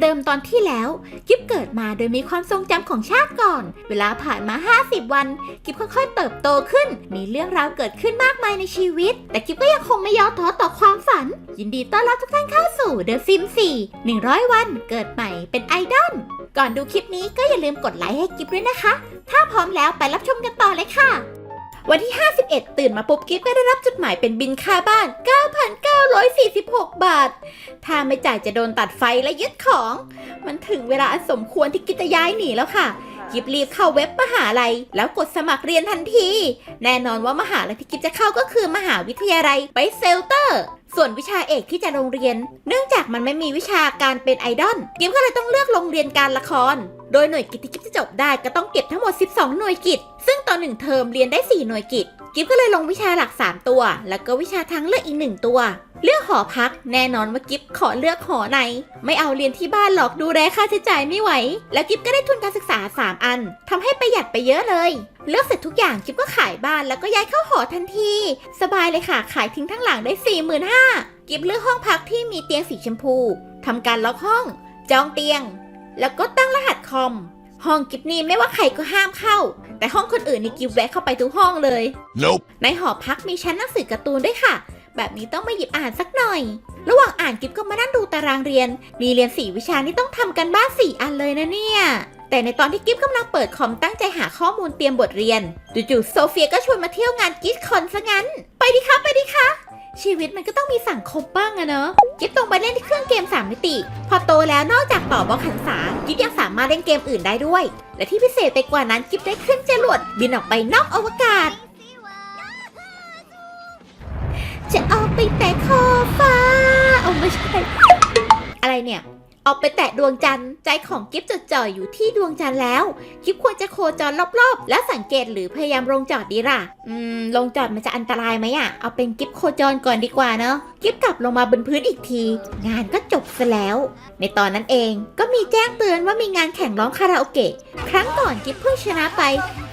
เดิมตอนที่แล้ว กิฟเกิดมาโดยมีความทรงจำของชาติก่อน เวลาผ่านมา 50 วัน กิฟค่อยๆ เติบโตขึ้น มีเรื่องราวเกิดขึ้นมากมายในชีวิต แต่กิฟก็ยังคงไม่ย่อท้อต่อความฝัน ยินดีต้อนรับทุกท่านเข้าสู่ The Sim 4 100 วัน เกิดใหม่เป็นไอดอล ก่อนดูคลิปนี้ก็อย่าลืมกดไลค์ให้กิฟด้วยนะคะ ถ้าพร้อมแล้วไปรับชมกันต่อเลยค่ะ วันที่ 51 ตื่นมาปุ๊บกิฟก็ได้รับจดหมายเป็นบินค่าบ้าน 9,946 บาท ถ้าไม่จ่ายจะโดนตัดไฟและยึดของ มันถึงเวลาอันสมควรที่กิฟจะย้ายหนีแล้วค่ะ กิฟรีบเข้าเว็บมหาลัย แล้วกดสมัครเรียนทันที แน่นอนว่ามหาลัยที่กิฟจะเข้าก็คือมหาวิทยาลัยไปเซลเตอร์ ส่วนวิชาเอกที่จะโรงเรียน เนื่องจากมันไม่มีวิชาการเป็นไอดอลกิฟก็เลยต้องเลือกโรงเรียนการละคร โดยหน่วยกิจที่กิฟจะจบได้ก็ต้องเก็บทั้งหมด 12 หน่วยกิจ ซึ่งต่อหนึ่งเทอมเรียนได้ 4 หน่วยกิจ กิฟก็เลยลงวิชาหลัก 3 ตัว แล้วก็วิชาทางเลือกอีกหนึ่งตัว เลือกหอพักแน่นอนว่ากิฟขอเลือกหอใน ไม่เอาเรียนที่บ้านหรอกดูแลค่าใช้จ่ายไม่ไหว แล้วกิฟก็ได้ทุนการศึกษา 3 อันทำให้ประหยัดไปเยอะเลย เลือกเสร็จทุกอย่างกิฟก็ขายบ้านแล้วก็ย้ายเข้าหอทันที สบายเลยค่ะขายทิ้งทั้งหลังได้45,000กิฟเลือกห้องพักที่มีเตียงสีชมพูทำการล็อกห้อง จองเตียง แล้วก็ตั้งรหัสคอมห้องกิฟนี่ไม่ว่าใครก็ห้ามเข้า แต่ห้องคนอื่นนี่กิฟแวะเข้าไปทุกห้องเลย Nope. ในหอพักมีชั้นหนังสือการ์ตูนด้วยค่ะ แบบนี้ต้องมาหยิบอ่านสักหน่อย ระหว่างอ่านกิฟก็มานั่งดูตารางเรียน มีเรียน 4 วิชานี่ต้องทำกันบ้าน 4 อันเลยนะเนี่ย แต่ในตอนที่กิฟกำลังเปิดคอมตั้งใจหาข้อมูลเตรียมบทเรียน จู่ๆโซเฟียก็ชวนมาเที่ยวงานกิฟคอนซะงั้น ไปดิคะไปดิคะชีวิตมันก็ต้องมีสังคมบ้างอะเนอะกิฟตรงไปเล่นที่เครื่องเกม 3 มิติ พอโตแล้วนอกจากต่อบอกหันษากิฟยังสามารถเล่นเกมอื่นได้ด้วย และที่พิเศษไปกว่านั้นกิฟได้ขึ้นจรวดบินออกไปนอกอวกาศ จะออกไปแตะขอบฟ้าเอาไม่ใช่อะไรเนี่ยออกไปแตะดวงจันทร์ใจของกิฟจดจ่ออยู่ที่ดวงจันทร์แล้ว กิฟควรจะโคจรรอบๆ แล้วสังเกตหรือพยายามลงจอดดีล่ะ อืม ลงจอดมันจะอันตรายไหมอะเอาเป็นกิฟโคจรก่อนดีกว่าเนาะกิฟกลับลงมาบนพื้นอีกที งานก็จบซะแล้ว ในตอนนั้นเองก็มีแจ้งเตือนว่ามีงานแข่งร้องคาราโอเกะครั้งก่อนกิฟเพิ่งชนะไป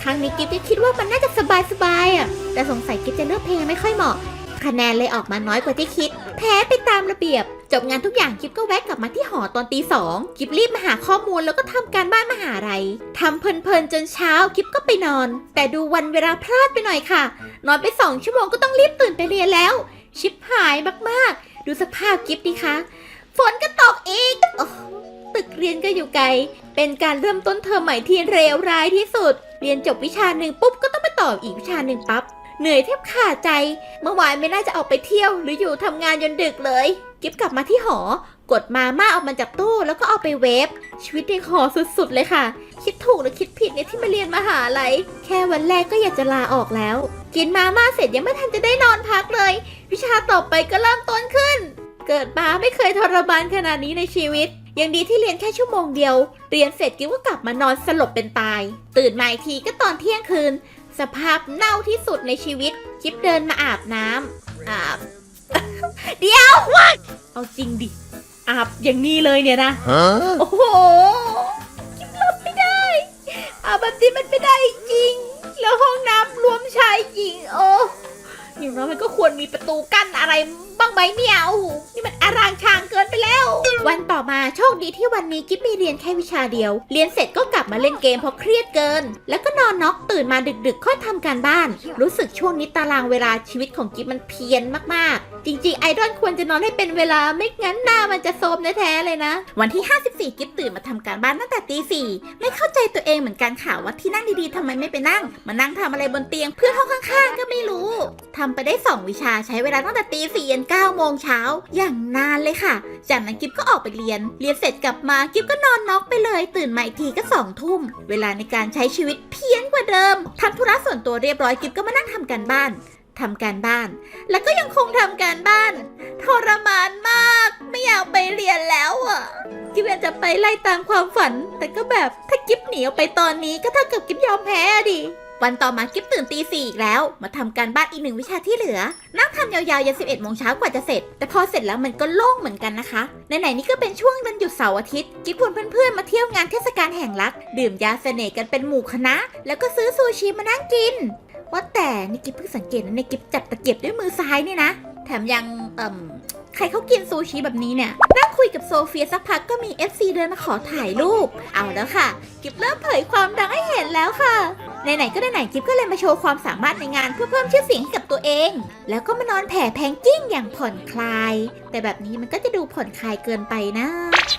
ครั้งนี้กิฟก็คิดว่ามันน่าจะสบายๆอะแต่สงสัยกิฟจะเลือกเพลงไม่ค่อยเหมาะ คะแนนเลยออกมาน้อยกว่าที่คิด แพ้ไปตามระเบียบ จบงานทุกอย่างกิฟก็แวะกลับมาที่หอตอนตีสองกิฟรีบมาหาข้อมูลแล้วก็ทำการบ้านมหาลัยทำเพลินๆจนเช้ากิฟก็ไปนอน แต่ดูวันเวลาพลาดไปหน่อยค่ะ นอนไปสองชั่วโมงก็ต้องรีบตื่นไปเรียนแล้ว ชิบหายมากๆ ดูสภาพกิฟดิคะฝนก็ตกอีกอตึกเรียนก็อยู่ไกล เป็นการเริ่มต้นเทอมใหม่ที่เลวร้ายที่สุด เรียนจบวิชาหนึ่งปุ๊บก็ต้องไปต่ออีกวิชาหนึ่งปั๊บ เหนื่อยแทบขาดใจ เมื่อวานไม่น่าจะออกไปเที่ยว หรืออยู่ทำงานจนดึกเลย กิฟกลับมาที่หอ กดมาม่าออกมาจากตู้แล้วก็เอาไปเวฟ ชีวิตในหอสุดๆเลยค่ะ คิดถูกหรือคิดผิดเนี่ยที่มาเรียนมหาลัยแค่วันแรกก็อยากจะลาออกแล้ว กินมาม่าเสร็จยังไม่ทันจะได้นอนพักเลย วิชาต่อไปก็เริ่มต้นขึ้น เกิดมาไม่เคยทรมานขนาดนี้ในชีวิตยังดีที่เรียนแค่ชั่วโมงเดียว เรียนเสร็จกิฟก็กลับมานอนสลบเป็นตาย ตื่นมาอีกทีก็ตอนเที่ยงคืน สภาพเน่าที่สุดในชีวิตคิปเดินมาอาบน้ำอาบ เดี๋ยวเอาจริงดิ อาบอย่างนี้เลยเนี่ยนะ Huh? โอ้โหคิปรับไม่ได้ อาบแบบนี้มันไม่ได้จริง แล้วห้องน้ำรวมชายหญิงโอ้ อย่างน้อยมันก็ควรมีประตูกั้นอะไรบ้างไหมเนี่ยโอ้โหนี่มันอารางชางเกินไปแล้ว วันต่อมาโชคดีที่วันนี้กิ๊บมีเรียนแค่วิชาเดียว เรียนเสร็จก็กลับมาเล่นเกมเพราะเครียดเกิน แล้วก็นอนน็อกตื่นมาดึกๆค่อยทำการบ้าน รู้สึกช่วงนี้ตารางเวลาชีวิตของกิ๊บมันเพี้ยนมากๆ จริงๆ ไอดอลควรจะนอนให้เป็นเวลาไม่งั้นหน้ามันจะโทรมแท้ๆเลยนะ วันที่ 54 กิ๊บตื่นมาทำการบ้านตั้งแต่ตีสี่ไม่เข้าใจตัวเองเหมือนกันค่ะว่าที่นั่งดีๆทำไมไม่ไปนั่ง มานั่งทำอะไรบนเตียงเพื่อนห้องข้างๆก็ไม่รู้ทำไปได้ 2 วิชาใช้เวลาตั้งแต่ตีสี่ยัน9โมงเช้าอย่างนานเลยค่ะ จากนั้นกิฟก็ออกไปเรียน เรียนเสร็จกลับมากิฟก็นอนน็อกไปเลย ตื่นมาอีกทีก็สองทุ่ม เวลาในการใช้ชีวิตเพี้ยนกว่าเดิมทำธุระส่วนตัวเรียบร้อยกิฟก็มานั่งทำการบ้านทำการบ้าน แล้วก็ยังคงทำการบ้านทรมานมาก ไม่อยากไปเรียนแล้วอะกิฟอยากจะไปไล่ตามความฝัน แต่ก็แบบถ้ากิฟหนีออกไปตอนนี้ก็เท่ากับกิฟยอมแพ้ดิ วันต่อมากิฟตื่นตีสี่อีกแล้ว มาทำการบ้านอีกหนึ่งวิชาที่เหลือ นั่งทำยาวๆยัน11โมงเช้ากว่าจะเสร็จ แต่พอเสร็จแล้วมันก็โล่งเหมือนกันนะคะไหนๆนี่ก็เป็นช่วงวันหยุดเสาร์อาทิตย์กิฟชวนเพื่อนๆมาเที่ยวงานเทศกาลแห่งรัก ดื่มยาเสน่ห์กันเป็นหมู่คณะ แล้วก็ซื้อซูชิมานั่งกิน ว่าแต่นี่กิฟเพิ่งสังเกตนะในกิฟจับตะเกียบด้วยมือซ้ายนี่นะ แถมยังเอ่มใครเขากินซูชิแบบนี้เนี่ยนั่งคุยกับโซเฟียสักพักก็มี FC เดินมาขอถ่ายรูป เอาแล้วค่ะ กิฟเริ่มเผยความดังให้เห็นแล้วค่ะ ไหนๆก็ได้ไหนกิฟก็เลยมาโชว์ความสามารถในงานเพื่อเพิ่มชื่อเสียงให้กับตัวเอง แล้วก็มานอนแผ่แพงกิ้งอย่างผ่อนคลาย แต่แบบนี้มันก็จะดูผ่อนคลายเกินไปนะ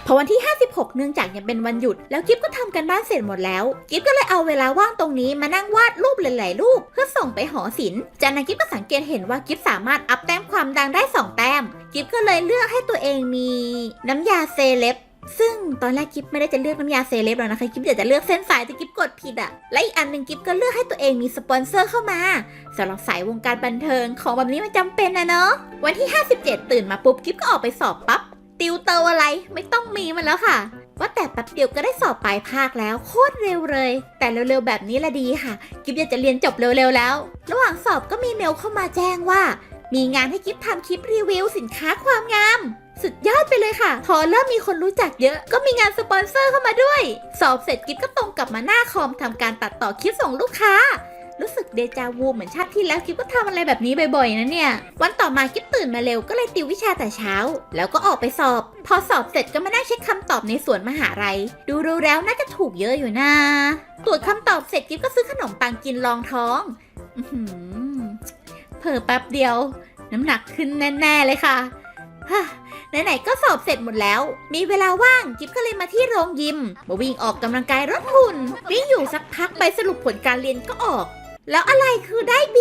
พอวันที่ 56 เนื่องจากยังเป็นวันหยุด แล้วกิฟก็ทำกันบ้านเสร็จหมดแล้ว กิฟก็เลยเอาเวลาว่างตรงนี้มานั่งวาดรูปหลายๆรูป เพื่อส่งไปหอศิลป์จากนั้นกิฟก็สังเกตเห็นว่ากิฟสามารถอัพแต้มความดังได้ 2 แต้ม กิฟก็เลยเลือกให้ตัวเองมี น้ำยาเซเลบ ซึ่งตอนแรกกิฟไม่ได้จะเลือกน้ำยาเซเลบหรอกนะคะกิฟอยากจะเลือกเส้นสายแต่กิฟกดผิดอะและอีกอันหนึ่งกิฟก็เลือกให้ตัวเองมีสปอนเซอร์เข้ามาสำหรับสายวงการบันเทิงของแบบนี้มันจำเป็นนะเนาะวันที่ 57 ตื่นมาปุ๊บกิฟก็ออกไปสอบปั๊บติวเตอร์อะไรไม่ต้องมีมันแล้วค่ะ ว่าแต่แป๊บเดียวก็ได้สอบปลายภาคแล้วโคตรเร็วเลย แต่เร็วๆแบบนี้ละดีค่ะ กิฟอยากจะเรียนจบเร็วๆแล้ว ระหว่างสอบก็มีเมลเข้ามาแจ้งว่า มีงานให้กิฟทำคลิปรีวิวสินค้าความงาม สุดยอดไปเลยค่ะ พอเริ่มมีคนรู้จักเยอะ ก็มีงานสปอนเซอร์เข้ามาด้วย สอบเสร็จกิฟก็ตรงกลับมาหน้าคอมทำการตัดต่อคลิปส่งลูกค้ารู้สึกเดจาวูเหมือนชาติที่แล้วกิฟก็ทำอะไรแบบนี้บ่อยๆนะเนี่ย วันต่อมากิฟตื่นมาเร็วก็เลยติววิชาแต่เช้า แล้วก็ออกไปสอบ พอสอบเสร็จก็มานั่งเช็คคำตอบในสวนมหาลัย ดูดูๆแล้วน่าจะถูกเยอะอยู่นะ ตรวจคำตอบเสร็จกิฟก็ซื้อขนมปังกินรองท้อง อื เผลอแป๊บเดียว น้ำหนักขึ้นแน่ๆเลยค่ะฮ่าไหนๆก็สอบเสร็จหมดแล้ว มีเวลาว่างกิฟก็เลยมาที่โรงยิม มาวิ่งออกกำลังกายลดหุ่นวิ่งอยู่สักพักใบสรุปผลการเรียนก็ออก แล้วอะไรคือได้ B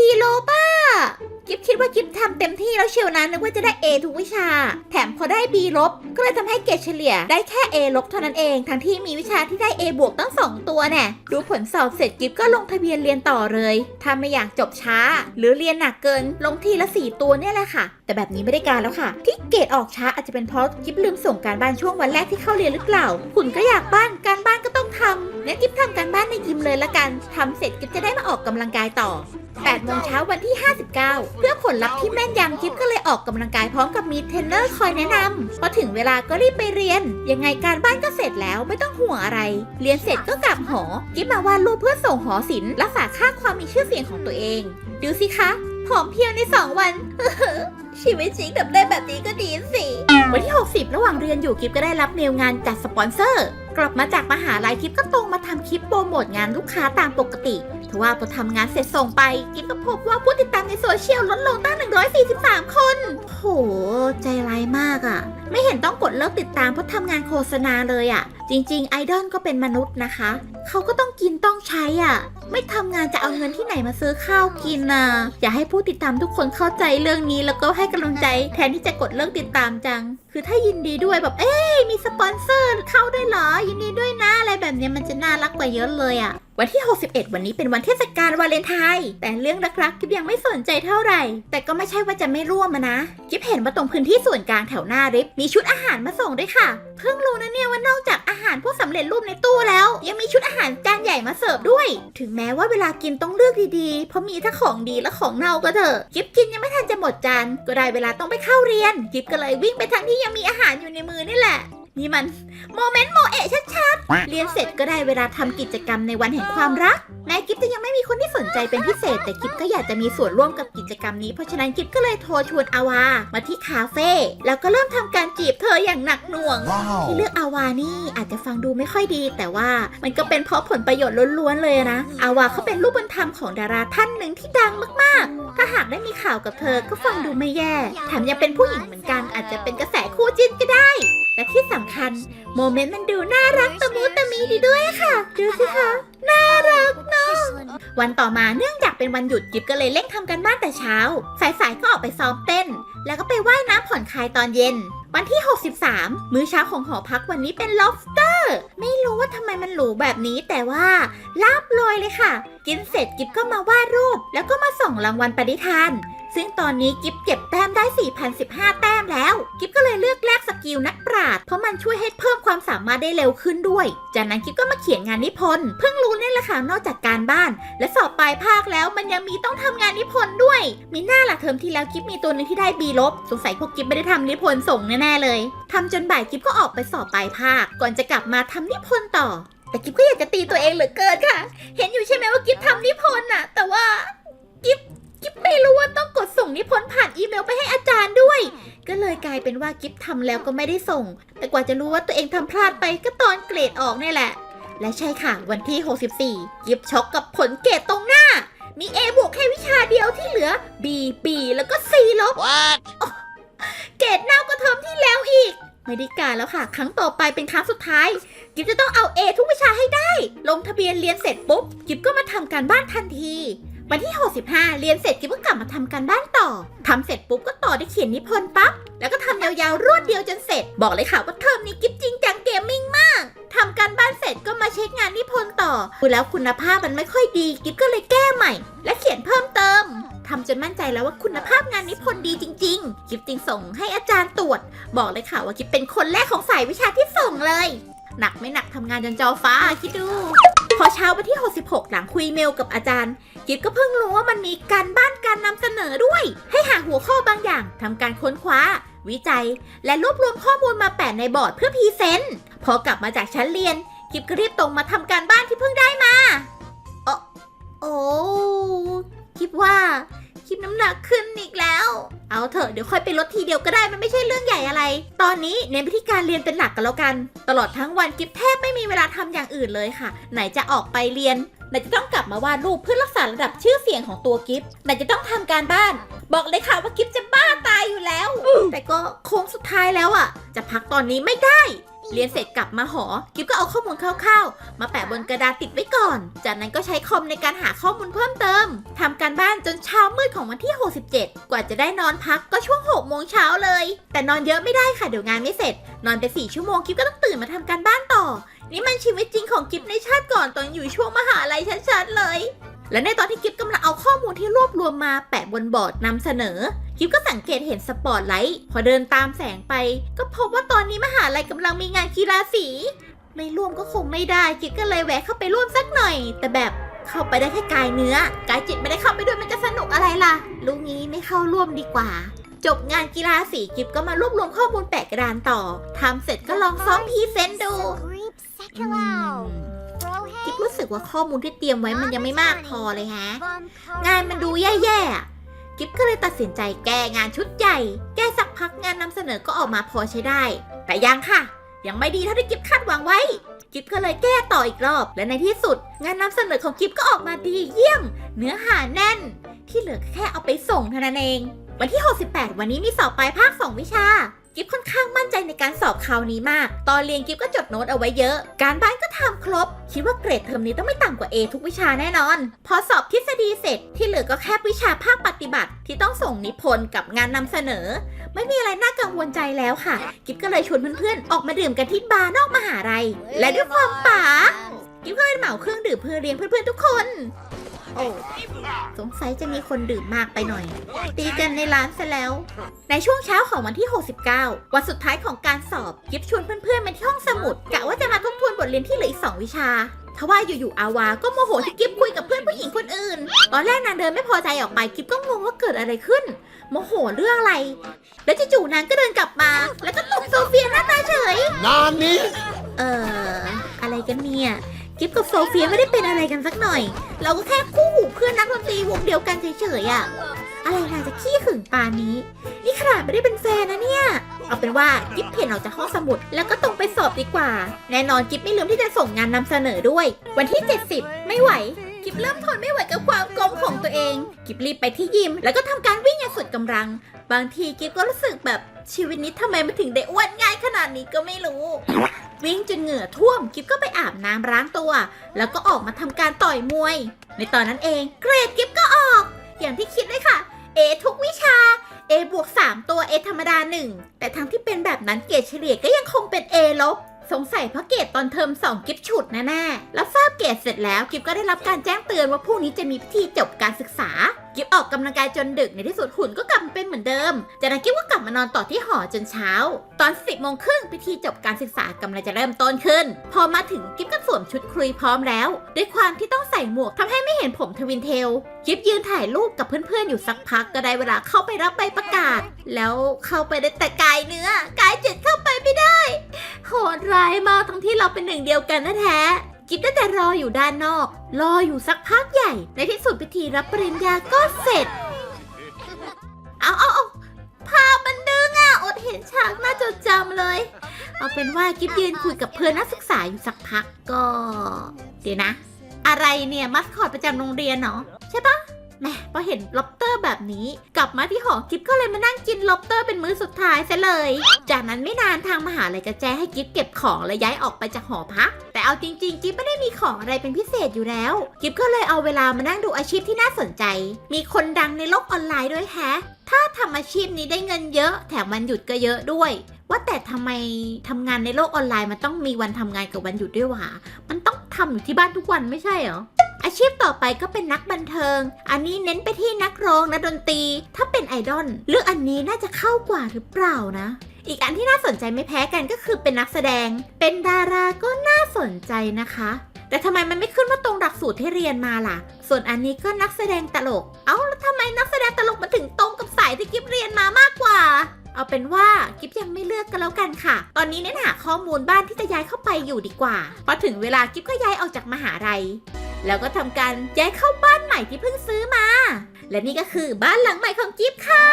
ว่ากิฟทำเต็มที่แล้วเชียวนะนึกว่าจะได้ A ทุกวิชา แถมพอได้ B ลบ ก็เลยทำให้เกรดเฉลี่ยได้แค่ A ลบเท่านั้นเอง ทั้งที่มีวิชาที่ได้ A บวกตั้ง 2 ตัวแน่ดูผลสอบเสร็จกิฟก็ลงทะเบียนเรียนต่อเลย ถ้าไม่อยากจบช้า หรือเรียนหนักเกินลงทีละ 4 ตัวเนี่ยแหละค่ะ แต่แบบนี้ไม่ได้การแล้วค่ะ ที่เกรดออกช้าอาจจะเป็นเพราะกิฟลืมส่งการบ้านช่วงวันแรกที่เข้าเรียนหรือเปล่า คุณก็อยากบ้านการบ้านก็ต้องทำงั้นกิฟทำการบ้านในยิมเลยละกันทำเสร็จกิฟจะได้มาออกกำลังกายต่อ8โมงเช้าวันที่ 59 เพื่อผลลัพธ์ที่แม่นยำกิฟก็เลยออกกำลังกายพร้อมกับมีเทรนเนอร์คอยแนะนำพอถึงเวลาก็รีบไปเรียน ยังไงการบ้านก็เสร็จแล้วไม่ต้องห่วงอะไร เรียนเสร็จก็กลับหอ กิฟมาวาดรูปเพื่อส่งหอศิลป์รักษาค่าความมีชื่อเสียงของตัวเอง ดูสิคะ ผอมเพรียวใน2วัน ชีวิตจริงทำได้แบบนี้ก็ดีสิวันที่ 60 ระหว่างเรียนอยู่กิฟก็ได้รับเมลงานจากสปอนเซอร์ กลับมาจากมหาลัยกิฟก็ตรงมาทำคลิปโปรโมทงานลูกค้าตามปกติทว่าพอทำงานเสร็จส่งไป กิฟก็พบว่าผู้ติดตามในโซเชียลลดลงตั้ง 143 คน โห ใจร้ายมากอะ่ะไม่เห็นต้องกดเลิกติดตามเพราะทำงานโฆษณาเลยอะ่ะ จริง ๆ ไอดอลก็เป็นมนุษย์นะคะ เขาก็ต้องกินต้องใช้อะ ไม่ทำงานจะเอาเงินที่ไหนมาซื้อข้าวกินน่ะ อยากให้ผู้ติดตามทุกคนเข้าใจเรื่องนี้แล้วก็ให้กำลังใจ แทนที่จะกดเลิกติดตามจัง คือถ้ายินดีด้วยแบบเอ้ยมีสปอนเซอร์เข้าด้วยเหรอยินดีด้วยนะอะไรแบบนี้มันจะน่ารักกว่าเยอะเลยอะ วันที่ 61 วันนี้เป็นวันเทศกาลวาเลนไทน์แต่เรื่องรักๆ กิฟยังไม่สนใจเท่าไหร่ แต่ก็ไม่ใช่ว่าจะไม่ร่วมนะ กิฟเห็นว่าตรงพื้นที่ส่วนกลางแถวหน้าริฟมีชุดอาหารมาส่งด้วยค่ะ เพิ่งรู้นะเนี่ยว่านอกจากอาหารพวกสำเร็จรูปในตู้แล้ว ยังมีชุดอาหารจานใหญ่มาเสิร์ฟด้วย ถึงแม้ว่าเวลากินต้องเลือกดีๆ เพราะมีทั้งของดีและของเน่าก็เถอะ กิฟกินยังไม่ทันจะหมดจานก็ได้เวลาต้องไปเข้าเรียน กิฟก็เลยวิ่งไปทางที่ยังมีอาหารอยู่ในมือนี่แหละ นี่มันโมเมนต์โมเอะชัดๆ เรียนเสร็จก็ได้เวลาทำกิจกรรมในวันแห่งความรัก แม้กิฟจะยังไม่มีคนที่สนใจเป็นพิเศษ แต่กิฟก็อยากจะมีส่วนร่วมกับกิจกรรมนี้ เพราะฉะนั้นกิฟก็เลยโทรชวนอาวา มาที่คาเฟ่ แล้วก็เริ่มทำการจีบเธออย่างหนักหน่วง ที่เลือกอาวานี่อาจจะฟังดูไม่ค่อยดี แต่ว่ามันก็เป็นเพราะผลประโยชน์ล้วนๆเลยนะอาวาเขาเป็นลูกบุญธรรมของดาราท่านหนึ่งที่ดังมากๆ ถ้าหากได้มีข่าวกับเธอก็ฟังดูไม่แย่แถมยังเป็นผู้หญิงเหมือนกันอาจจะเป็นกระแสคู่จิ้นก็ได้ และที่สำคัญ โมเมนต์มันดูน่ารักตะมูตะมีดีด้วยค่ะ ดูสิคะ น่ารักเนาะวันต่อมาเนื่องจากเป็นวันหยุดกิฟก็เลยเร่งทำกันบ้านแต่เช้า สายๆก็ออกไปซ้อมเต้น แล้วก็ไปว่ายน้ำผ่อนคลายตอนเย็น วันที่ 63 มื้อเช้าของหอพักวันนี้เป็น lobster ไม่รู้ว่าทำไมมันหรูแบบนี้แต่ว่าลาบลอยเลยค่ะ กินเสร็จกิฟก็มาวาดรูป แล้วก็มาส่งรางวัลปฏิทาน ซึ่งตอนนี้กิฟเก็บแต้มได้ 4,015 แต้มแล้ว กิฟก็เลยเลือกแลกสกิลนักปราชญ์เพราะมันช่วยให้เพิ่มความสามารถได้เร็วขึ้นด้วย จากนั้นกิฟก็มาเขียนงานนิพนธ์เพิ่งรู้เนี่ยแหละค่ะนอกจากการบ้าน และสอบปลายภาคแล้วมันยังมีต้องทำงานนิพนธ์ด้วย มีหน้าหลักเทอมที่แล้วกิฟมีตัวหนึงที่ได้บีลบสงสัยพวกกิฟไม่ได้ทำนิพนธ์ส่งแน่ๆเลยทำจนบ่ายกิฟก็ออกไปสอบปลายภาค ก่อนจะกลับมาทำนิพนธ์ต่อแต่กิฟก็อยากจะตีตัวเองเหลือเกินค่ะ เห็นอยู่ใช่ไหมว่ากิฟทำนิพนธ์น่ะ แต่ว่ากิฟ กิกิฟไม่รู้ว่าต้องกดส่งนิพนธ์ผ่านอีเมลไปให้อาจารย์ด้วย ก็เลยกลายเป็นว่ากิฟทำแล้วก็ไม่ได้ส่ง แต่กว่าจะรู้ว่าตัวเองทำพลาดไปก็ตอนเกรดออกนี่แหละ และใช่ค่ะวันที่ 64 กิฟช็อกกับผลเกรดตรงหน้า มี A บวกแค่วิชาเดียวที่เหลือ B B แล้วก็ C ลบ What? เกรดเน่าก็เทอมที่แล้วอีกไม่ได้การแล้วค่ะ ครั้งต่อไปเป็นครั้งสุดท้าย กิฟจะต้องเอา A ทุกวิชาให้ได้ ลงทะเบียนเรียนเสร็จปุ๊บ กิฟก็มาทำการบ้านทันที วันที่ 65 เรียนเสร็จกิฟก็กลับมาทำการบ้านต่อทำเสร็จปุ๊บก็ต่อได้เขียนนิพนธ์ปั๊บ แล้วก็ทำยาวๆ รวดเดียวจนเสร็จ บอกเลยค่ะว่าเทอมนี้กิฟจริงจังเกมมิ่งมากทำการบ้านเสร็จก็มาเช็คงานนิพนธ์ต่อดูแล้วคุณภาพมันไม่ค่อยดี กิฟก็เลยแก้ใหม่ และเขียนเพิ่มเติมทำจนมั่นใจแล้วว่าคุณภาพงานนิพนธ์ดีจริง ๆ กิฟจึงส่งให้อาจารย์ตรวจ บอกเลยค่ะว่ากิฟเป็นคนแรกของฝ่ายวิชาที่ส่งเลย หนักไม่หนักทำงานจนจอฟ้าคิดดู พอเช้าวันที่ 66 หลังคุยเมลกับอาจารย์ กิฟก็เพิ่งรู้ว่ามันมีการบ้านการนำเสนอด้วย ให้หาหัวข้อบางอย่างทำการค้นคว้า วิจัย และรวบรวมข้อมูลมาแปะในบอร์ดเพื่อพรีเซนต์พอกลับมาจากชั้นเรียนกิฟก็รีบตรงมาทำการบ้านที่เพิ่งได้มาโอโอ้คิดว่า คิดน้ำหนักขึ้นอีกแล้ว เอาเถอะเดี๋ยวค่อยไปลดทีเดียวก็ได้มันไม่ใช่เรื่องใหญ่อะไร ตอนนี้เน้นไปที่การเรียนเป็นหลักกันแล้วกัน ตลอดทั้งวันกิฟแทบไม่มีเวลาทำอย่างอื่นเลยค่ะ ไหนจะออกไปเรียนไหนจะต้องกลับมาวาดรูปเพื่อรักษาระดับชื่อเสียงของตัวกิฟไหนจะต้องทำการบ้าน บอกเลยค่ะว่ากิฟจะบ้าตายอยู่แล้ว แต่ก็โค้งสุดท้ายแล้วอะ จะพักตอนนี้ไม่ได้ เรียนเสร็จกลับมาหอ กิฟก็เอาข้อมูลคร่าวๆ มาแปะบนกระดาษติดไว้ก่อน จากนั้นก็ใช้คอมในการหาข้อมูลเพิ่มเติมทำการบ้านจนเช้ามืดของวันที่ 67 กว่าจะได้นอนพักก็ช่วง6โมงเช้าเลย แต่นอนเยอะไม่ได้ค่ะเดี๋ยวงานไม่เสร็จ นอนไป4ชั่วโมงกิฟก็ต้องตื่นมาทำการบ้านต่อ นี่มันชีวิตจริงของกิฟในชาติก่อนตอนอยู่ช่วงมหาลัยชัดๆเลย และในตอนที่กิฟกำลังเอาข้อมูลที่รวบรวมมาแปะบนบอร์ดนำเสนอ กิฟก็สังเกตเห็นสปอตไลท์พอเดินตามแสงไป ก็พบว่าตอนนี้มหาลัยกำลังมีงานกีฬาสี ไม่ร่วมก็คงไม่ได้กิฟก็เลยแวะเข้าไปร่วมสักหน่อย แต่แบบเข้าไปได้แค่กายเนื้อกายจิตไม่ได้เข้าไปด้วยมันจะสนุกอะไรล่ะลูกนี้ไม่เข้าร่วมดีกว่า จบงานกีฬาสีกิฟก็มารวบรวมข้อมูลแปะกระดานต่อทำเสร็จก็ลองซ้อมพรีเซนต์ดู กิฟรู้สึกว่าข้อมูลที่เตรียมไว้มันยังไม่มากพอเลยฮะ งานมันดูแย่ๆ กิฟก็เลยตัดสินใจแก้งานชุดใหญ่ แก้สักพักงานนำเสนอก็ออกมาพอใช้ได้ แต่ยังค่ะ ยังไม่ดีเท่าที่กิฟคาดหวังไว้ กิฟก็เลยแก้ต่ออีกรอบ และในที่สุด งานนำเสนอของกิฟก็ออกมาดีเยี่ยม เนื้อหาแน่น ที่เหลือแค่เอาไปส่งเท่านั้นเอง วันที่ 68 วันนี้มีสอบปลายภาค 2 วิชา กิฟค่อนข้างมั่นใจในการสอบคราวนี้มาก ตอนเรียนกิฟก็จดโน้ตเอาไว้เยอะ การบ้านก็ทำครบ คิดว่าเกรดเทอมนี้ต้องไม่ต่ำกว่า A ทุกวิชาแน่นอน พอสอบทฤษฎีเสร็จ ที่เหลือก็แค่วิชาภาคปฏิบัติ ที่ต้องส่งนิพนธ์กับงานนำเสนอ ไม่มีอะไรน่ากังวลใจแล้วค่ะ กิฟก็เลยชวนเพื่อนๆ ออกมาดื่มกันที่บาร์นอกมหาลัย และด้วยความป๋ากิฟก็เลยเหมาเครื่องดื่มเพื่อเลี้ยงเพื่อนๆทุกคน โอ้ สงสัยจะมีคนดื่มมากไปหน่อย ตีกันในร้านซะแล้ว ในช่วงเช้าของวันที่ 69 วันสุดท้ายของการสอบกิฟชวนเพื่อนๆมาที่ห้องสมุดกะว่าจะมาทบทวนบทเรียนที่เหลืออีก 2 วิชาทว่าอยู่ๆอาวา ก็โมโหที่กิฟคุยกับเพื่อนผู้หญิงคนอื่น ตอนแรกนางเดินไม่พอใจออกไปกิฟก็งงว่าเกิดอะไรขึ้น โมโหเรื่องอะไร แล้วจู่ๆนางก็เดินกลับมา แล้วก็ตบโซเฟียหน้าตาเฉย Nani? เอ่อ อะไรกันเนี่ย กิฟกับโซเฟียไม่ได้เป็นอะไรกันสักหน่อย เราก็แค่คู่หูเพื่อนนักดนตรีวงเดียวกันเฉยๆอะอะไรล่ะจะขี้ขึงปานนี้ นี่ขนาดไม่ได้เป็นแฟนนะเนี่ย เอาเป็นว่ากิฟเพ่นออกจากห้องสมุด แล้วก็ตรงไปสอบดีกว่า แน่นอนกิฟไม่ลืมที่จะส่งงานนำเสนอด้วย วันที่ 70 ไม่ไหว กิฟเริ่มทนไม่ไหวกับความกลมของตัวเอง กิฟรีบไปที่ยิม แล้วก็ทำการวิ่งอย่างสุดกำลัง บางทีกิฟก็รู้สึกแบบชีวิตนี้ทำไมมันถึงได้อ้วนง่ายขนาดนี้ก็ไม่รู้ วิ่งจนเหงื่อท่วมกิฟก็ไปอาบน้ำล้างตัว แล้วก็ออกมาทำการต่อยมวย ในตอนนั้นเอง เกรดกิฟก็ออก อย่างที่คิดเลยค่ะ A ทุกวิชา A บวก3ตัว A ธรรมดา 1 แต่ทั้งที่เป็นแบบนั้นเกรดเฉลี่ยก็ยังคงเป็น A ลบ สงสัยเพราะเกรดตอนเทอม2กิฟฉุดแน่ๆแล้วทราบเกรดเสร็จแล้วกิฟก็ได้รับการแจ้งเตือนว่าพรุ่งนี้จะมีพิธีจบการศึกษา กิฟออกกำลังกายจนดึกในที่สุดหุ่นก็กลับเป็นเหมือนเดิม จากนั้นกิฟก็กลับมานอนต่อที่หอจนเช้า ตอน10โมงครึ่งพิธีจบการศึกษากำลังจะเริ่มต้นขึ้น พอมาถึงกิฟก็สวมชุดคุยพร้อมแล้ว ด้วยความที่ต้องใส่หมวกทำให้ไม่เห็นผมทวินเทลกิฟยืนถ่ายรูปกับเพื่อนๆอยู่สักพักก็ได้เวลาเข้าไปรับใบประกาศ แล้วเข้าไปได้แต่กายเนื้อกายจิตเข้า มากทั้งที่เราเป็นหนึ่งเดียวกันแท้ๆกิฟได้แต่รออยู่ด้านนอก รออยู่สักพักใหญ่ ในที่สุดพิธีรับปริญญาก็เสร็จ เอาเอาเอาภาพมันดึงอะ อดเห็นฉากน่าจดจำเลย เอาเป็นว่ากิฟยืนคุยกับเพื่อนนักศึกษาอยู่สักพักก็ เดี๋ยวนะ อะไรเนี่ยมัสคอตประจำโรงเรียนเนาะใช่ปะ แหม่พอเห็นล็อบสเตอร์แบบนี้ กลับมาที่หอกิฟก็เลยมานั่งกินล็อบสเตอร์เป็นมื้อสุดท้ายซะเลย จากนั้นไม่นานทางมหาลัยก็แจ้งให้กิฟเก็บของและย้ายออกไปจากหอพัก แต่เอาจริงๆ กิฟไม่ได้มีของอะไรเป็นพิเศษอยู่แล้ว กิฟก็เลยเอาเวลามานั่งดูอาชีพที่น่าสนใจ มีคนดังในโลกออนไลน์ด้วยแฮะถ้าทำอาชีพนี้ได้เงินเยอะ แถมวันหยุดก็เยอะด้วยว่าแต่ทำไมทำงานในโลกออนไลน์มันต้องมีวันทำงานกับวันหยุดด้วยวะ มันต้องทำอยู่ที่บ้านทุกวันไม่ใช่เหรอ อาชีพต่อไปก็เป็นนักบันเทิง อันนี้เน้นไปที่นักร้องนักดนตรี ถ้าเป็นไอดอลเลือกอันนี้น่าจะเข้ากว่าหรือเปล่านะ อีกอันที่น่าสนใจไม่แพ้กันก็คือเป็นนักแสดง เป็นดาราก็น่าสนใจนะคะ แต่ทำไมมันไม่ขึ้นว่าตรงหลักสูตรที่เรียนมาล่ะ ส่วนอันนี้ก็นักแสดงตลก เอ้าแล้วทำไมนักแสดงตลกมาถึงตรงกับสายที่กิฟเรียนมามากกว่า เอาเป็นว่ากิฟยังไม่เลือกกันแล้วกันค่ะ ตอนนี้เน้นหาข้อมูลบ้านที่จะย้ายเข้าไปอยู่ดีกว่า พอถึงเวลากิฟก็ย้ายออกจากมหาลัย แล้วก็ทำการย้ายเข้าบ้านใหม่ที่เพิ่งซื้อมา และนี่ก็คือบ้านหลังใหม่ของกิฟค่ะ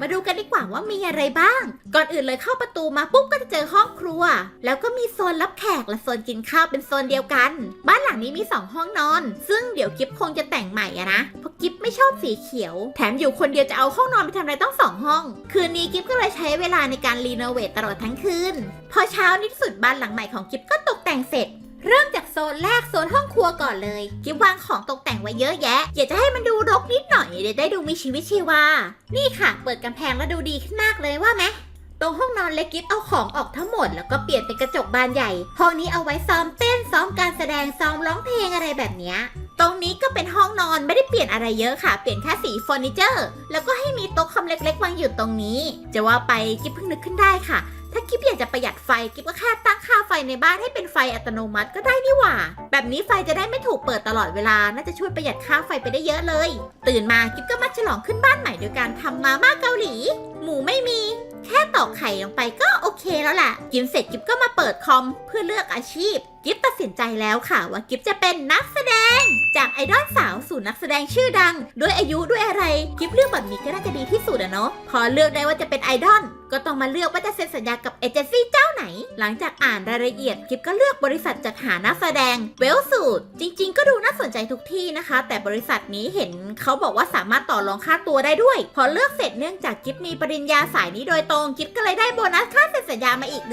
มาดูกันดีกว่าว่ามีอะไรบ้าง ก่อนอื่นเลยเข้าประตูมาปุ๊บก็จะเจอห้องครัว แล้วก็มีโซนรับแขกและโซนกินข้าวเป็นโซนเดียวกัน บ้านหลังนี้มี 2 ห้องนอน ซึ่งเดี๋ยวกิฟคงจะแต่งใหม่อะนะเพราะ กิฟไม่ชอบสีเขียว แถมอยู่คนเดียวจะเอาห้องนอนไปทำอะไรต้องสองห้อง คืนนี้กิฟก็เลยใช้เวลาในการรีโนเวทตลอดทั้งคืน พอเช้านที่สุดบ้านหลังใหม่ของกิฟก็ตกแต่งเสร็จ เริ่มจากโซนแรกโซนห้องครัวก่อนเลย กิฟวางของตกแต่งไว้เยอะแยะ อยากจะให้มันดูรกนิดหน่อยเดี๋ยวได้ดูมีชีวิตชีวา นี่ค่ะ เปิดกำแพงแล้วดูดีขึ้นมากเลยว่าไหมตรงห้องนอนเล็กกิฟเอาของออกทั้งหมด แล้วก็เปลี่ยนเป็นกระจกบานใหญ่ ห้องนี้เอาไว้ซ้อมเต้นซ้อมการแสดงซ้อมร้องเพลงอะไรแบบเนี้ย ตรงนี้ก็เป็นห้องนอนไม่ได้เปลี่ยนอะไรเยอะค่ะ เปลี่ยนแค่สีเฟอร์นิเจอร์ แล้วก็ให้มีโต๊ะคอมเล็กๆวางอยู่ตรงนี้ จะว่าไปกิฟเพิ่งนึกขึ้นได้ค่ะ ถ้ากิฟอยากจะประหยัดไฟกิฟก็แค่ตั้งค่าไฟในบ้านให้เป็นไฟอัตโนมัติก็ได้นี่หว่า แบบนี้ไฟจะได้ไม่ถูกเปิดตลอดเวลา น่าจะช่วยประหยัดค่าไฟไปได้เยอะเลย ตื่นมากิฟก็มาฉลองขึ้นบ้านใหม่โดยการทำมาม่าเกาหลี หมูไม่มี แค่ตอกไข่ลงไปก็โอเคแล้วแหละกินเสร็จกิฟก็มาเปิดคอมเพื่อเลือกอาชีพ กิฟตัดสินใจแล้วค่ะว่ากิฟจะเป็นนักแสดง จากไอดอลสาวสู่นักแสดงชื่อดัง ด้วยอายุด้วยอะไร กิฟเลือกแบบนี้ก็น่าจะดีที่สุดอะเนาะ พอเลือกได้ว่าจะเป็นไอดอลก็ต้องมาเลือกว่าจะเซ็นสัญญากับเอเจนซี่เจ้าไหน หลังจากอ่านรายละเอียดกิฟก็เลือกบริษัทจัดหานักแสดงเวลสูตรจริง ๆ ก็ดูน่าสนใจทุกที่นะคะ แต่บริษัทนี้เห็นเขาบอกว่าสามารถต่อรองค่าตัวได้ด้วย พอเลือกเสร็จเนื่องจากกิฟมีปริญญาสายนี้โดยตรงกิฟก็เลยได้โบนัสค่าเซ็นสัญญามาอีก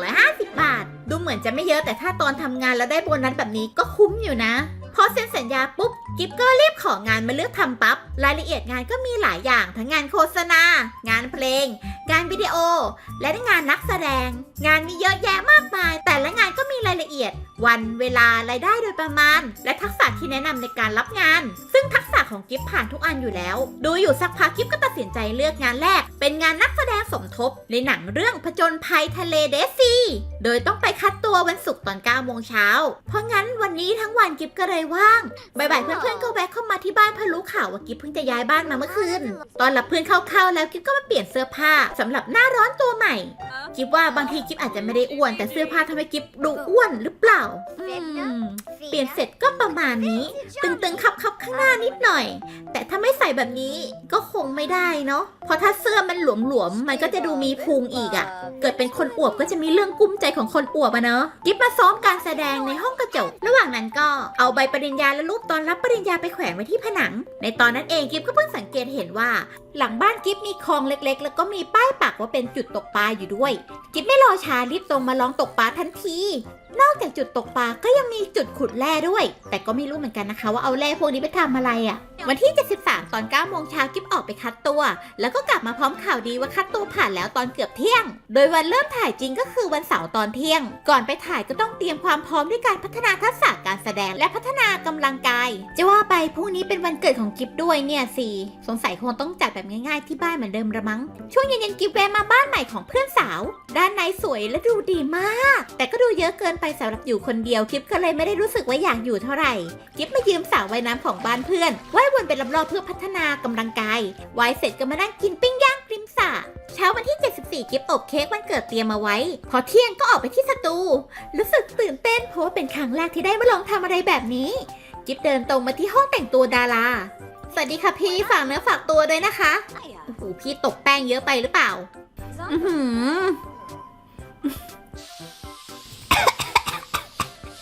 1,250 บาท ดูเหมือนจะไม่เยอะแต่ถ้าตอนทำงานแล้วได้โบนัสแบบนี้ก็คุ้มอยู่นะพอเซ็นสัญญาปุ๊บกิฟก็รีบของานมาเลือกทำปับ๊บรายละเอียดงานก็มีหลายอย่างทั้งงานโฆษณา งานเพลง งานวิดีโอ และงานนักแสดง งานมีเยอะแยะมากมาย แต่ละงานก็มีรายละเอียด วันเวลารายได้โดยประมาณ และทักษะที่แนะนำในการรับงาน ซึ่งทักษะของกิฟผ่านทุกอันอยู่แล้ว ดูอยู่สักพักกิฟก็ตัดสินใจเลือกงานแรก เป็นงานนักแสดงสมทบ ในหนังเรื่องผจญภัยทะเลเดซี โดยต้องไปคัดตัววันศุกร์ตอน9โมงเช้า เพราะงั้นวันนี้ทั้งวันกิฟก็เลยว่างบ่ายๆเพื่อนๆก็แวะเข้ามาที่บ้านเพอรู้ข่าวว่ากิฟเพิ่งจะย้ายบ้านมาเมื่อคืน ตอนหลับเพื่อนเข้าๆแล้วกิฟก็มาเปลี่ยนเสื้อผ้าสำหรับหน้าร้อนตัวใหม่กิฟว่าบางทีกิฟอาจจะไม่ได้อ้วนแต่เสื้อผ้าทำให้กิฟดูอ้วนหรือเปล่าอืมเปลี่ยนเสร็จก็ประมาณนี้ ตึงๆคับๆข้างหน้านิดหน่อย แต่ถ้าไม่ใส่แบบนี้ก็คงไม่ได้เนาะเพราะถ้าเสื้อมันหลวมๆมันก็จะดูมีพุงอีกอะ่ะ เกิดเป็นคนอวบก็จะมีเรื่องกุ้มใจของคนอวบอะเนาะกิฟมาซ้อมการแสดงในห้องกระจก ระหว่างนั้นก็เอาใบปริญญาและรูปตอนรับปริญญาไปแขวนไว้ที่ผนัง ในตอนนั้นเองกิฟก็เพิ่งสังเกตเห็นว่า หลังบ้านกิฟมีคลองเล็กๆ แล้วก็มีป้ายปักว่าเป็นจุดตกปลาอยู่ด้วย กิฟไม่รอช้ารีบตรงมาลองตกปลาทันที นอกจากจุดตกปลาก็ยังมีจุดขุดแร่ด้วย แต่ก็ไม่รู้เหมือนกันนะคะ ว่าเอาแร่พวกนี้ไปทำอะไรอะ่ะ วันที่ 73 ตอน9โมงเช้ากิฟออกไปคัดตัว แล้วก็กลับมาพร้อมข่าวดีว่าคัดตัวผ่านแล้วตอนเกือบเที่ยง โดยวันเริ่มถ่ายจริงก็คือวันเสาร์ตอนเที่ยง ก่อนไปถ่ายก็ต้องเตรียมความพร้อมด้วยการพัฒนาทักษะการแสดงและพัฒนากำลังกาย จะว่าไปพรุ่งนี้เป็นวันเกิดของกิฟด้วยเนี่ยสิสงสัยคงต้องจัดแบบง่ายๆที่บ้านเหมือนเดิมระมั้งช่วงเย็นๆกิฟแวะมาบ้านใหม่ของเพื่อนสาว ด้านในสวยและดูดีมาก แต่ก็ดูเยอะเกินไปสำหรับอยู่คนเดียวกิฟก็เลยไม่ได้รู้สึกว่าอยากอยู่เท่าไหร่กิฟมายืมสระว่ายน้ำของบ้านเพื่อนว่ายวนเป็นรอบๆเพื่อพัฒนากำลังกายว่ายเสร็จก็มานั่งกินปิ้งย่างริมสระเช้าวันที่ 74 กิฟอบเค้กวันเกิดเตรียมมาไว้ พอเที่ยงก็ออกไปที่สตู รู้สึกตื่นเต้นเพราะว่าเป็นครั้งแรกที่ได้มาลองทำอะไรแบบนี้ กิฟเดินตรงมาที่ห้องแต่งตัวดารา สวัสดีค่ะพี่ฝากเนื้อฝากตัวด้วยนะคะโอ้โหหูพี่ตกแป้งเยอะไปหรือเปล่า อือหือ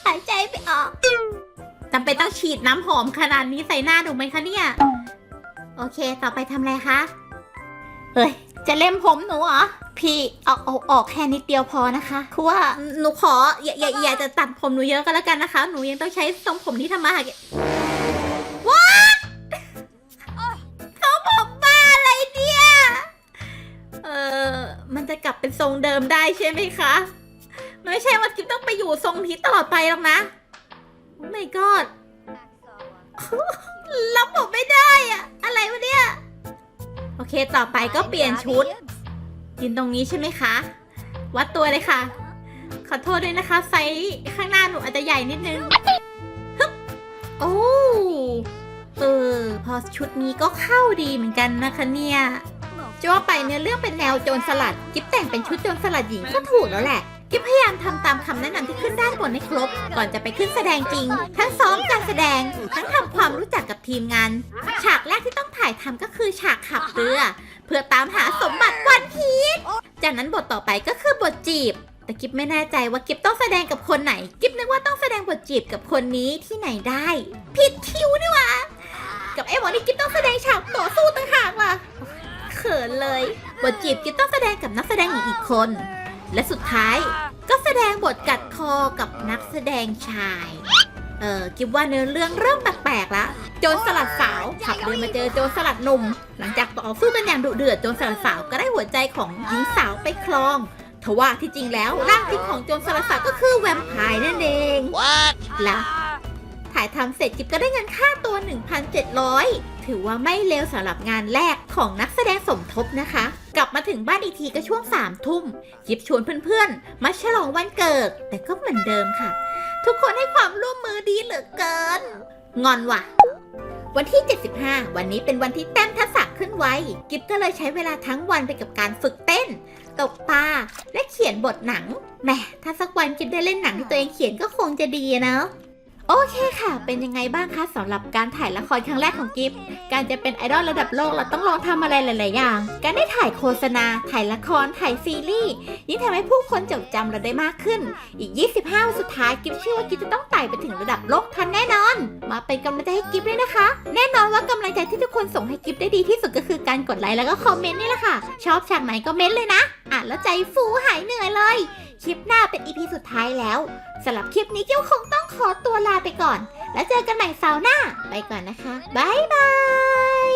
หายใจไม่ออกจำเป็นต้องฉีดน้ำหอมขนาดนี้ใส่หน้าหนูไหมคะเนี่ย โอเค ต่อไปทำอะไรคะ เฮ้ย จะเล่มผมหนูเหรอ พี่เอาเอาออกแค่นิดเดียวพอนะคะคือว่าหนูขออย่าอย่าอย่าจะตัดผมหนูเยอะก็แล้วกันนะคะ หนูยังต้องใช้ทรงผมที่ทำมาหากิน เออมันจะกลับเป็นทรงเดิมได้ใช่ไหมคะไม่ใช่ว่ากิ๊บต้องไปอยู่ทรงนี้ตลอดไปหรอกนะโอ้ my god รับผมไม่ได้อะอะไรวะเนี่ย โอเคต่อไปก็เปลี่ยนชุด ยืนตรงนี้ใช่ไหมคะ วัดตัวเลยค่ะ ขอโทษด้วยนะคะไซส์ข้างหน้าหนูอาจจะใหญ่นิดนึงโอ้เออพอชุดนี้ก็เข้าดีเหมือนกันนะคะเนี่ย จะว่าไปเนื้อเรื่องเป็นแนวโจรสลัด กิ๊บแต่งเป็นชุดโจรสลัดหญิงก็ถูกแล้วแหละ กิ๊บพยายามทำตามคำแนะนำที่ขึ้นด้านบนให้ครบ ก่อนจะไปขึ้นแสดงจริง ทั้งซ้อมการแสดง ทั้งทำความรู้จักกับทีมงาน ฉากแรกที่ต้องถ่ายทำก็คือฉากขับเรือ เพื่อตามหาสมบัติวันพีชจากนั้นบทต่อไปก็คือบทจีบ แต่กิฟไม่แน่ใจว่ากิฟต้องแสดงกับคนไหน กิฟนึกว่าต้องแสดงบทจีบกับคนนี้ที่ไหนได้ ผิดคิวนี่หว่ากับไอ้หมอนี่กิฟต้องแสดงฉากต่อสู้ต่างหากว่ะเขิ นเลยบทจีบกิฟต้องแสดงกับนักแสดงหญิงอีกคน และสุดท้ายก็แสดงบทกัดคอกับนักแสดงชาย เออกิฟว่าเนื้อเรื่องเริ่มแปลกๆละโจรสลัดสาวขับเรือมาเจอโจรสลัดหนุ่ม หลังจากต่อสู้กันอย่างดุเดือดโจรสลัดสาวก็ได้หัวใจของหญิงสาวไปครองทว่าที่จริงแล้วร่างจริงของโจรสลัดสาวก็คือแวมไพร์นั่นเอง What? แล้วถ่ายทำเสร็จกิฟก็ได้เงินค่าตัว 1,700 ถือว่าไม่เลวสำหรับงานแรกของนักแสดงสมทบนะคะ กลับมาถึงบ้านอีกทีก็ช่วงสามทุ่มกิฟชวนเพื่อนๆ มาฉลองวันเกิด แต่ก็เหมือนเดิมค่ะ ทุกคนให้ความร่วมมือดีเหลือเกิน งอนว่ะ วันที่ 75 วันนี้เป็นวันที่แต้มทักษะขึ้นไวกิฟก็เลยใช้เวลาทั้งวันไปกับการฝึกเต้นตกปลาและเขียนบทหนังแหมถ้าสักวันกิฟได้เล่นหนังที่ตัวเองเขียนก็คงจะดีเนาะ โอเคค่ะ เป็นยังไงบ้างคะสำหรับการถ่ายละครครั้งแรกของกิฟการจะเป็นไอดอลระดับโลกเราต้องลองทำอะไรหลาย ๆ อย่าง การได้ถ่ายโฆษณา ถ่ายละคร ถ่ายซีรีส์ ยิ่งทำให้ผู้คนจดจำเราได้มากขึ้น อีก 25 วันสุดท้ายกิฟเชื่อว่ากิฟจะต้องไต่ไปถึงระดับโลกทันแน่นอน มาเป็นกำลังใจให้กิฟด้วยนะคะ แน่นอนว่ากำลังใจที่ทุกคนส่งให้กิฟได้ดีที่สุดก็คือการกดไลค์แล้วก็คอมเมนต์นี่แหละค่ะ ชอบฉากไหนก็เม้นเลยนะ อ่านแล้วใจฟูหายเหนื่อยเลย คลิปหน้าเป็นอีพีสุดท้ายแล้วสำหรับคลิปนี้กิ้วคงต้องขอตัวลาไปก่อน แล้วเจอกันใหม่เสาร์หน้า ไปก่อนนะคะบายบาย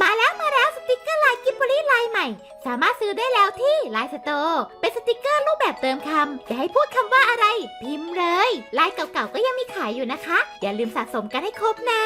มาแล้วมาแล้วสติกเกอร์ลายกิบบลี่ลายใหม่ สามารถซื้อได้แล้วที่ไลน์สโตร์เป็นสติกเกอร์รูปแบบเติมคำจะให้พูดคำว่าอะไร พิมพ์เลยลายเก่าๆก็ยังมีขายอยู่นะคะ อย่าลืมสะสมกันให้ครบนะ